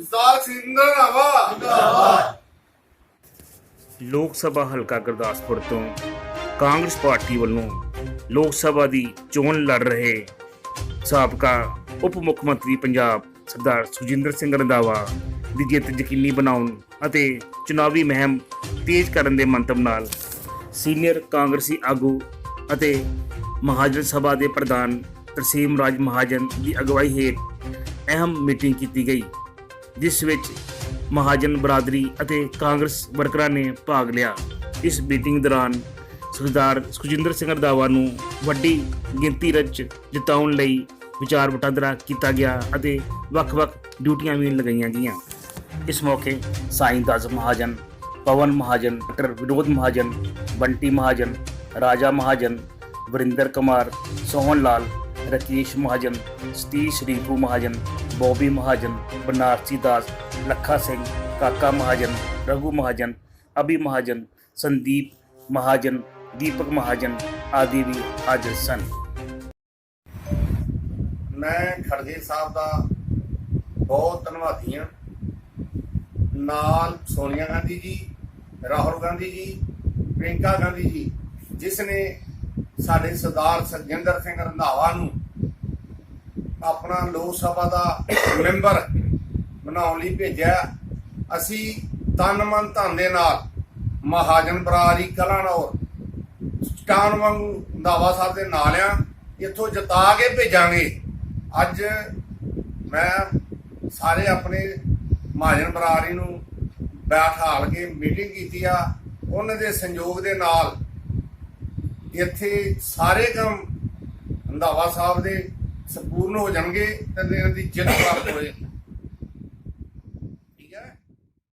ਜਿੰਦਾਬਾਦ ਸਰਦਾਰ ਸਿੰਦਰ ਜਿੰਦਾਬਾਦ ਲੋਕ ਸਭਾ ਹਲਕਾ ਗੁਰਦਾਸਪੁਰ ਤੋਂ ਕਾਂਗਰਸ ਪਾਰਟੀ ਵੱਲੋਂ ਲੋਕ ਸਭਾ ਦੀ ਚੋਣ ਲੜ ਰਹੇ ਸਾਬਕਾ ਉਪ ਮੁੱਖ ਮੰਤਰੀ ਪੰਜਾਬ ਸਰਦਾਰ ਸੁਜਿੰਦਰ ਸਿੰਘ ਰੰਧਾਵਾ ਦੀ ਜਿੱਤ ਯਕੀਨੀ ਬਣਾਉਣ ਅਤੇ ਚੁਣਾਵੀ ਮਹਿੰਮ ਤੇਜ਼ ਕਰਨ ਦੇ ਮੰਤਵ ਨਾਲ ਸੀਨੀਅਰ ਕਾਂਗਰਸੀ ਆਗੂ ਅਤੇ ਮਹਾਜਨ ਸਭਾ ਦੇ ਪ੍ਰਧਾਨ ਤਰਸੀਮ ਰਾਜ ਮਹਾਜਨ ਦੀ ਅਗਵਾਈ ਹੇਠ ਅਹਿਮ ਮੀਟਿੰਗ ਕੀਤੀ ਗਈ। ਜਿਸ ਵਿੱਚ ਮਹਾਜਨ ਬਰਾਦਰੀ ਅਤੇ ਕਾਂਗਰਸ ਵਰਕਰਾਂ ਨੇ ਭਾਗ ਲਿਆ। ਇਸ ਮੀਟਿੰਗ ਦੌਰਾਨ ਸਰਦਾਰ ਸੁਖਜਿੰਦਰ ਸਿੰਘ ਰੰਧਾਵਾ ਨੂੰ ਵੱਡੀ ਗਿਣਤੀ ਵਿੱਚ ਜਿਤਾਉਣ ਲਈ ਵਿਚਾਰ ਵਟਾਂਦਰਾ ਕੀਤਾ ਗਿਆ ਅਤੇ ਵੱਖ-ਵੱਖ ਡਿਊਟੀਆਂ ਵੀ ਲਗਾਈਆਂ ਗਈਆਂ। ਇਸ ਮੌਕੇ ਸਾਈਂ ਦਾਸ ਮਹਾਜਨ, ਪਵਨ ਮਹਾਜਨ, ਡਾਕਟਰ ਵਿਨੋਦ ਮਹਾਜਨ, ਬੰਟੀ ਮਹਾਜਨ, ਰਾਜਾ ਮਹਾਜਨ, ਵਰਿੰਦਰ ਕੁਮਾਰ ਸੋਹਨ ਲਾਲ ਰਕੇਸ਼ ਮਹਾਜਨ, ਸਤੀਸ਼ ਰਿੰਕੂ ਮਹਾਜਨ, ਬੋਬੀ ਮਹਾਜਨ, ਬਨਾਰਸੀ ਦਾਸ, ਲੱਖਾ ਸਿੰਘ, ਕਾਕਾ ਮਹਾਜਨ, ਰਘੂ ਮਹਾਜਨ, ਅਭੀ ਮਹਾਜਨ, ਸੰਦੀਪ ਮਹਾਜਨ, ਦੀਪਕ ਮਹਾਜਨ ਆਦਿ ਵੀ ਹਾਜ਼ਰ ਸਨ। ਮੈਂ ਖੜਗੇ ਸਾਹਿਬ ਦਾ ਬਹੁਤ ਧੰਨਵਾਦੀ ਹਾਂ। ਨਾਲ ਸੋਨੀਆ ਗਾਂਧੀ ਜੀ, ਰਾਹੁਲ ਗਾਂਧੀ ਜੀ ਪ੍ਰਿੰਕਾ ਗਾਂਧੀ ਜੀ, ਜਿਸ ਨੇ ਸਾਡੇ ਸਰਦਾਰ ਸਰਜਿੰਦਰ ਸਿੰਘ ਰੰਧਾਵਾ ਨੂੰ ਆਪਣਾ ਲੋਕ ਸਭਾ ਦਾ ਮੈਂਬਰ ਬਣਾਉਣ ਲਈ ਭੇਜਿਆ। ਅਸੀਂ ਤਨ ਮਨ ਧਨ ਦੇ ਨਾਲ ਮਹਾਜਨ ਬਰਾਰੀ ਕਲਾਨੌਰ, ਸਟਾਨ ਵਾਂਗੂ ਰੰਧਾਵਾ ਸਾਹਿਬ ਦੇ ਨਾਲ ਆ। ਇੱਥੋਂ ਜਿਤਾ ਕੇ ਭੇਜਾਂਗੇ। ਅੱਜ ਮੈਂ ਸਾਰੇ ਆਪਣੇ ਮਹਾਜਨ ਬਰਾਰੀ ਨੂੰ ਬੈਠਾਲ ਕੇ ਮੀਟਿੰਗ ਕੀਤੀ ਆ। ਉਹਨਾਂ ਦੇ ਸੰਯੋਗ ਦੇ ਨਾਲ ਇੱਥੇ ਸਾਰੇ ਕੰਮ ਰੰਧਾਵਾ ਸਾਹਿਬ ਦੇ ਸੰਪੂਰਨ ਹੋ ਜਾਣਗੇ ਤੇ ਇਹਨਾਂ ਦੀ ਜਿੱਤ ਪ੍ਰਾਪਤ ਹੋਏ।